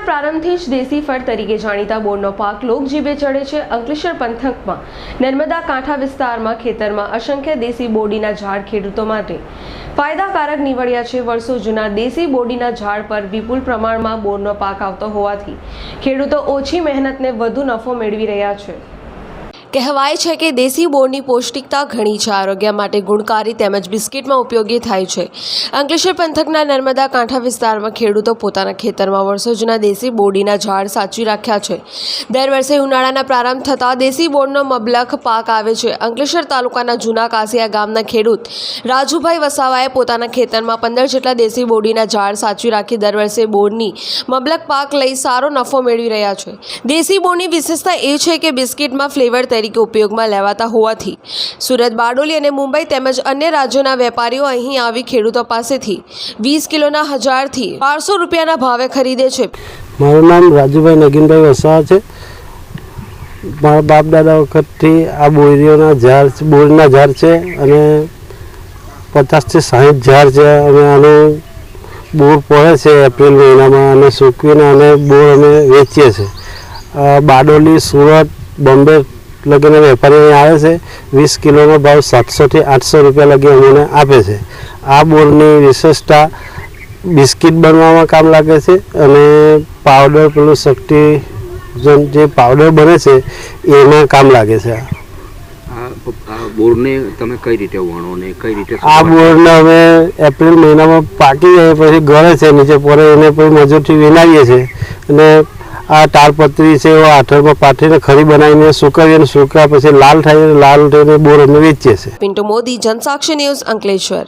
પ્રારંભથી જ દેશી ફળ તરીકે જાણીતા બોરનો પાક લોકજીભે ચડે છે અંકલેશ્વર પંથકમાં. નર્મદા કાંઠા વિસ્તારમાં ખેતરમાં અસંખ્ય દેશી બોડીના ઝાડ ખેડૂતો માટે. ફાયદાકારક નીવડ્યા છે વર્ષો જૂના દેશી બોડીના ઝાડ પર વિપુલ પ્રમાણમાં બોરનો પાક આવતો હોવાથી. ખેડૂતો ઓછી મહેનતને વધુ નફો મેળવી રહ્યા છે. કહેવાય છે કે દેશી બોરની પૌષ્ટિકતા ઘણી છે. આરોગ્ય માટે ગુણકારી તેમજ બિસ્કિટમાં ઉપયોગી થાય છે. અંકલેશ્વર પંથકના નર્મદા કાંઠા વિસ્તારમાં ખેડૂતો પોતાના ખેતરમાં વર્ષો જૂના દેશી બોરડીના ઝાડ સાચવી રાખ્યા છે. દર વર્ષે ઉનાળાના પ્રારંભ થતાં દેશી બોરનો મબલખ પાક આવે છે. અંકલેશ્વર તાલુકાના જૂના કાસિયા ગામના ખેડૂત રાજુભાઈ વસાવાએ પોતાના ખેતરમાં પંદર જેટલા દેશી બોરડીના ઝાડ સાચવી રાખી દર વર્ષે બોરની મબલખ પાક લઈ સારો નફો મેળવી રહ્યા છે. દેશી બોરની વિશેષતા એ છે કે બિસ્કિટમાં ફ્લેવર તરીકે ઉપયોગમાં લેવાતા હોવાથી. સુરત બારડોલી અને મુંબઈ તેમજ અન્ય રાજ્યોના વેપારીઓ અહીં આવી ખેડૂતો પાસેથી વીસ કિલોના હજારથી બારસો રૂપિયાના ભાવે ખરીદે છે. મારું નામ રાજુભાઈ નગીનભાઈ વસાવા છે. મારા બાપ દાદા વખતથી આ બોરીઓના ઝાડ બોરના ઝાડ છે અને પચાસથી સાહીઠ ઝાડ છે અને આનું બોર પડે છે એપ્રિલ મહિનામાં અને સૂકવીને અને બોર અમે વેચીએ છીએ. બારડોલી, સુરત, બોમ્બે લગીને વેપારી આવે છે. વીસ કિલોનો ભાવ સાતસોથી આઠસો રૂપિયા લગી અમને આપે છે. આ બોરની વિશેષતા બિસ્કિટ બનવામાં કામ લાગે છે અને પાવડર પેલું શક્તિ જે- પાવડર બને છે એમાં કામ લાગે છે. બોરને તમે કઈ રીતે વણો ને કઈ રીતે આ બોરને અમે એપ્રિલ મહિનામાં પાકી જાય પછી ગળે છે નીચે પડે એને પછી મજૂરથી વિનાવીએ છીએ. અને આ તાડપત્રી છે, એવા આઠરમાં પાથરીને ખરી બનાવીને સુકાવી અને સુકા પછી લાલ થાય લાલ થઈને બોર અમે વેચીએ છીએ. પિન્ટુ મોદી, જનસાક્ષી ન્યૂઝ અંકલેશ્વર.